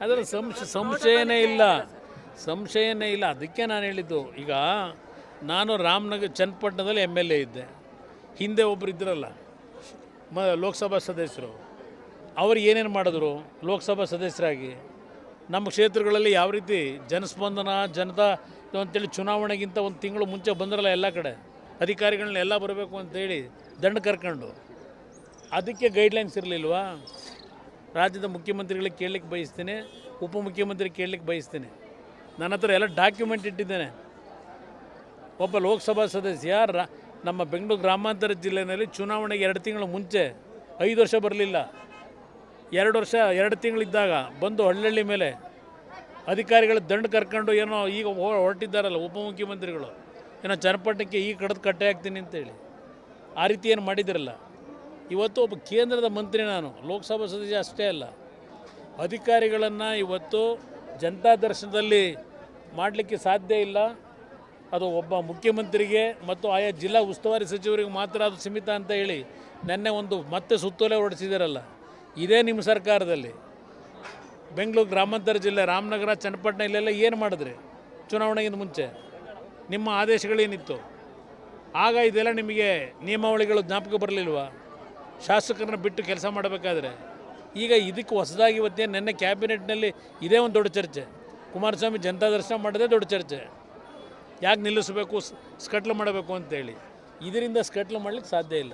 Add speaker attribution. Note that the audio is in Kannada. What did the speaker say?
Speaker 1: ಅದರ ಸಂಶ, ಸಂಶಯನೇ ಇಲ್ಲ. ಸಂಶಯನೇ ಇಲ್ಲ. ಅದಕ್ಕೆ ನಾನು ಹೇಳಿದ್ದು, ಈಗ ನಾನು ರಾಮನಗರ, ಚನ್ನಪಟ್ಟಣದಲ್ಲಿ ಎಂ ಎಲ್ ಎ ಇದ್ದೆ. ಹಿಂದೆ ಒಬ್ಬರು ಇದ್ರಲ್ಲ, ಮ, ಲೋಕಸಭಾ ಸದಸ್ಯರು. ಅವರು ಏನೇನು ಮಾಡಿದ್ರು? ಲೋಕಸಭಾ ಸದಸ್ಯರಾಗಿ. ನಮ್ಮ ಕ್ಷೇತ್ರಗಳಲ್ಲಿ ಯಾವ ರೀತಿ ಜನಸ್ಪಂದನ, ಜನತಾ, ಅಂತೇಳಿ ಚುನಾವಣೆಗಿಂತ ಒಂದು ತಿಂಗಳು ಮುಂಚೆ ಬಂದ್ರಲ್ಲ ಎಲ್ಲ ಕಡೆ, ಅಧಿಕಾರಿಗಳನ್ನೆಲ್ಲ ಬರಬೇಕು ಅಂತೇಳಿ ದಂಡ ಕರ್ಕೊಂಡು, ಅದಕ್ಕೆ ಗೈಡ್ಲೈನ್ಸ್ ಇರಲಿಲ್ವಾ? ರಾಜ್ಯದ ಮುಖ್ಯಮಂತ್ರಿಗಳಿಗೆ ಕೇಳಲಿಕ್ಕೆ ಬಯಸ್ತೇನೆ ಉಪಮುಖ್ಯಮಂತ್ರಿ ಕೇಳಲಿಕ್ಕೆ ಬಯಸ್ತೇನೆ. ನನ್ನ ಹತ್ರ ಎಲ್ಲ ಡಾಕ್ಯುಮೆಂಟ್ ಇಟ್ಟಿದ್ದೇನೆ. ಒಬ್ಬ ಲೋಕಸಭಾ ಸದಸ್ಯ ನಮ್ಮ ಬೆಂಗಳೂರು ಗ್ರಾಮಾಂತರ ಜಿಲ್ಲೆಯಲ್ಲಿ ಚುನಾವಣೆಗೆ ಎರಡು ತಿಂಗಳು ಮುಂಚೆ, ಐದು ವರ್ಷ ಬರಲಿಲ್ಲ. ಎರಡು ವರ್ಷ, ಎರಡು ತಿಂಗಳಿದ್ದಾಗ ಬಂದು ಹಳ್ಳಿ ಮೇಲೆ ಅಧಿಕಾರಿಗಳ ದಂಡ ಕರ್ಕೊಂಡು ಏನೋ ಈಗ ಹೊರಟಿದ್ದಾರಲ್ಲ ಉಪಮುಖ್ಯಮಂತ್ರಿಗಳು. ಏನೋ ಚನ್ನಪಟ್ಟಣಕ್ಕೆ ಈ ಕಡ್ದು ಕಟ್ಟೆ ಹಾಕ್ತೀನಿ ಅಂತೇಳಿ. ಆ ರೀತಿ ಏನು ಮಾಡಿದಿರಲ್ಲ? ಇವತ್ತು ಒಬ್ಬ ಕೇಂದ್ರದ ಮಂತ್ರಿ ನಾನು, ಲೋಕಸಭಾ ಸದಸ್ಯ ಅಷ್ಟೇ ಅಲ್ಲ. ಅಧಿಕಾರಿಗಳನ್ನು ಇವತ್ತು ಜನತಾ ದರ್ಶನದಲ್ಲಿ ಮಾಡಲಿಕ್ಕೆ ಸಾಧ್ಯ ಇಲ್ಲ. ಅದು ಒಬ್ಬ ಮುಖ್ಯಮಂತ್ರಿಗೆ ಮತ್ತು ಆಯಾ ಜಿಲ್ಲಾ ಉಸ್ತುವಾರಿ ಸಚಿವರಿಗೆ ಮಾತ್ರ ಅದು ಸೀಮಿತ ಅಂತ ಹೇಳಿ ನೆನ್ನೆ ಒಂದು ಮತ್ತೆ ಸುತ್ತೋಲೆ ಹೊರಡಿಸಿದಾರಲ್ಲ. ಇದೇ ನಿಮ್ಮ ಸರ್ಕಾರದಲ್ಲಿ. ಬೆಂಗಳೂರು ಗ್ರಾಮಾಂತರ ಜಿಲ್ಲೆ, ರಾಮನಗರ, ಚನ್ನಪಟ್ಟಣ ಇಲ್ಲೆಲ್ಲ ಏನು ಮಾಡಿದ್ರಿ ಚುನಾವಣೆಗಿಂತ ಮುಂಚೆ? ನಿಮ್ಮ ಆದೇಶಗಳೇನಿತ್ತು? ಆಗ ಇದೆಲ್ಲ ನಿಮಗೆ ನಿಯಮಾವಳಿಗಳು ಜ್ಞಾಪಕ ಬರಲಿಲ್ವಾ? ಶಾಸಕರನ್ನ ಬಿಟ್ಟು ಕೆಲಸ ಮಾಡಬೇಕಾದ್ರೆ ಈಗ ಇದಕ್ಕೆ ಹೊಸದಾಗಿ ಇವತ್ತೇ ನಿನ್ನೆ ಕ್ಯಾಬಿನೆಟ್ನಲ್ಲಿ ಇದೇ ಒಂದು ದೊಡ್ಡ ಚರ್ಚೆ. ಕುಮಾರಸ್ವಾಮಿ ಜನತಾ ದರ್ಶನ ಮಾಡೋದೇ ದೊಡ್ಡ ಚರ್ಚೆ. ಯಾಕೆ ನಿಲ್ಲಿಸಬೇಕು ಸ್ಕಟ್ಲು ಮಾಡಬೇಕು ಅಂತೇಳಿ. ಇದರಿಂದ ಸ್ಕಟ್ಲು ಮಾಡಲಿಕ್ಕೆ ಸಾಧ್ಯ ಇಲ್ಲ.